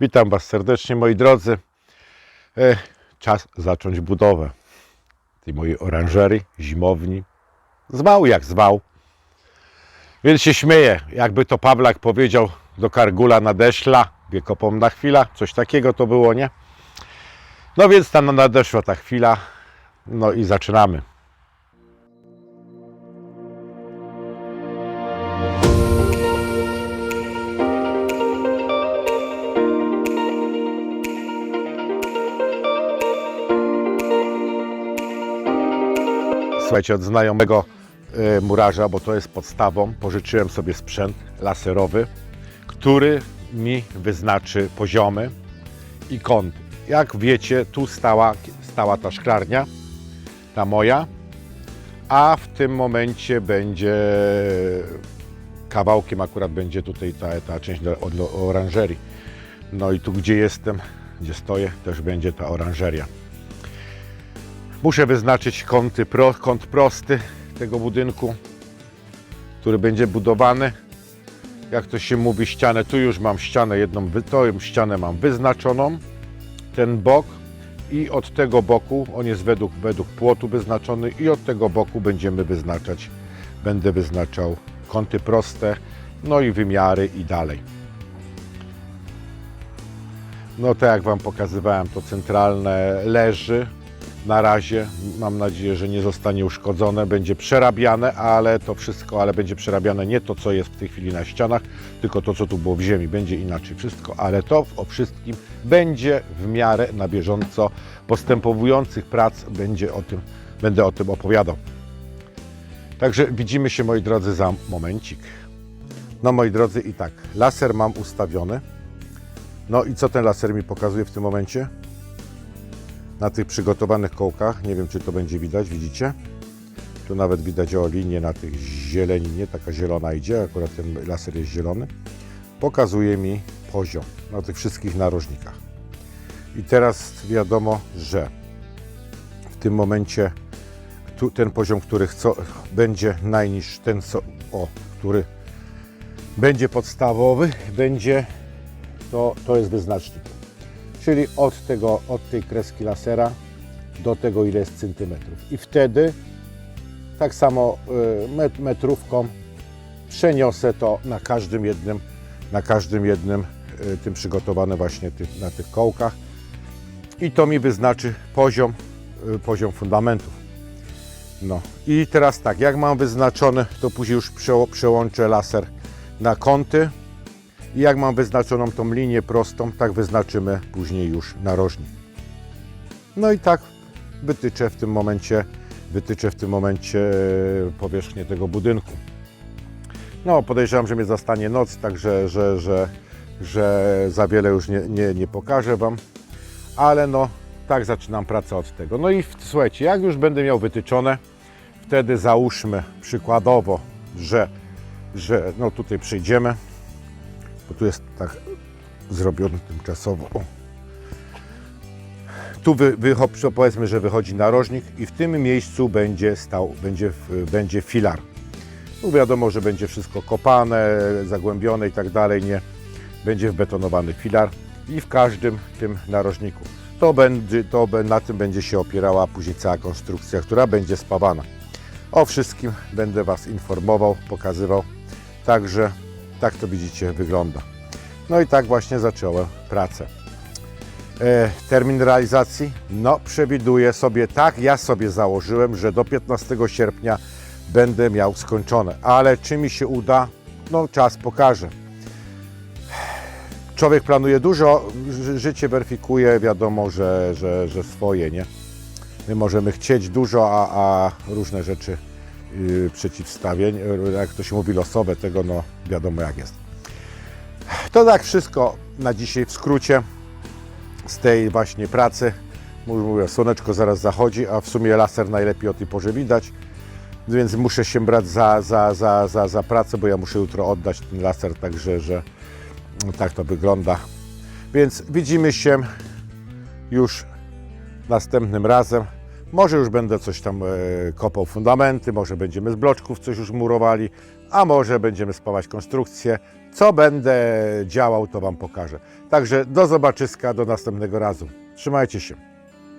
Witam Was serdecznie, moi drodzy. E, czas zacząć budowę tej mojej oranżerii, zimowni. Zwał jak zwał. Więc się śmieję, jakby to Pawlak powiedział do Kargula nadeszła, wiekopomna chwila, coś takiego to było, nie? No więc tam nadeszła ta chwila, no i zaczynamy. Słuchajcie, od znajomego e, murarza, bo to jest podstawą, pożyczyłem sobie sprzęt laserowy, który mi wyznaczy poziomy i kąty. Jak wiecie, tu stała, stała ta szklarnia, ta moja, a w tym momencie będzie kawałkiem akurat będzie tutaj ta, ta część do, od oranżerii. No i tu gdzie jestem, gdzie stoję, też będzie ta oranżeria. Muszę wyznaczyć kąty pro, kąt prosty tego budynku, który będzie budowany. Jak to się mówi, ścianę. Tu już mam ścianę jedną, tą ścianę mam wyznaczoną, ten bok i od tego boku, on jest według, według płotu wyznaczony i od tego boku będziemy wyznaczać, będę wyznaczał kąty proste, no i wymiary i dalej. No tak jak Wam pokazywałem, to centralne leży. Na razie mam nadzieję, że nie zostanie uszkodzone, będzie przerabiane, ale to wszystko, ale będzie przerabiane nie to, co jest w tej chwili na ścianach, tylko to, co tu było w ziemi. Będzie inaczej wszystko, ale to o wszystkim będzie w miarę na bieżąco postępujących prac będzie o tym, będę o tym opowiadał. Także widzimy się, moi drodzy, za momencik. No, moi drodzy, i tak, laser mam ustawiony. No i co ten laser mi pokazuje w tym momencie? Na tych przygotowanych kołkach, nie wiem czy to będzie widać, widzicie? Tu nawet widać o linię na tych zieleninie, taka zielona idzie, akurat ten laser jest zielony. Pokazuje mi poziom na tych wszystkich narożnikach. I teraz wiadomo, że w tym momencie tu, ten poziom, który chcą, będzie najniższy, ten co, o, który będzie podstawowy, będzie to, to jest wyznacznik. Czyli od, tego, od tej kreski lasera do tego, ile jest centymetrów. I wtedy tak samo y, met, metrówką przeniosę to na każdym jednym, na każdym jednym y, tym przygotowane właśnie na tych kołkach. I to mi wyznaczy poziom, y, poziom fundamentów. No i teraz tak, jak mam wyznaczone, to później już przełączę laser na kąty. I jak mam wyznaczoną tą linię prostą, tak wyznaczymy później już narożnik. No i tak wytyczę w tym momencie, wytyczę w tym momencie e, powierzchnię tego budynku. No, podejrzewam, że mnie zastanie noc, także że, że, że za wiele już nie, nie, nie pokażę Wam, ale no, tak zaczynam pracę od tego. No i słuchajcie, jak już będę miał wytyczone, wtedy załóżmy przykładowo, że, że no tutaj przyjdziemy, bo tu jest tak zrobiony tymczasowo. O. Tu wy, wycho- powiedzmy, że wychodzi narożnik i w tym miejscu będzie stał, będzie, będzie filar. No wiadomo, że będzie wszystko kopane, zagłębione i tak dalej, nie będzie wbetonowany filar i w każdym tym narożniku. To będzie, to na tym będzie się opierała później cała konstrukcja, która będzie spawana. O wszystkim będę Was informował, pokazywał. Także tak to widzicie wygląda. No i tak właśnie zacząłem pracę. E, termin realizacji? No, przewiduję sobie tak, ja sobie założyłem, że do 15 sierpnia będę miał skończone. Ale czy mi się uda? No, czas pokaże. Człowiek planuje dużo, ży- życie weryfikuje, wiadomo, że, że, że swoje, nie? My możemy chcieć dużo, a, a różne rzeczy przeciwstawień, yy, jak to się mówi, losowe, tego no wiadomo jak jest. To tak wszystko na dzisiaj w skrócie z tej właśnie pracy. Mówię, słoneczko zaraz zachodzi, a w sumie laser najlepiej o tej porze widać, więc muszę się brać za, za, za, za, za pracę, bo ja muszę jutro oddać ten laser, także że tak to wygląda. Więc widzimy się już następnym razem. Może już będę coś tam e, kopał fundamenty, może będziemy z bloczków coś już murowali, a może będziemy spawać konstrukcję. Co będę działał, to Wam pokażę. Także do zobaczyska, do następnego razu. Trzymajcie się.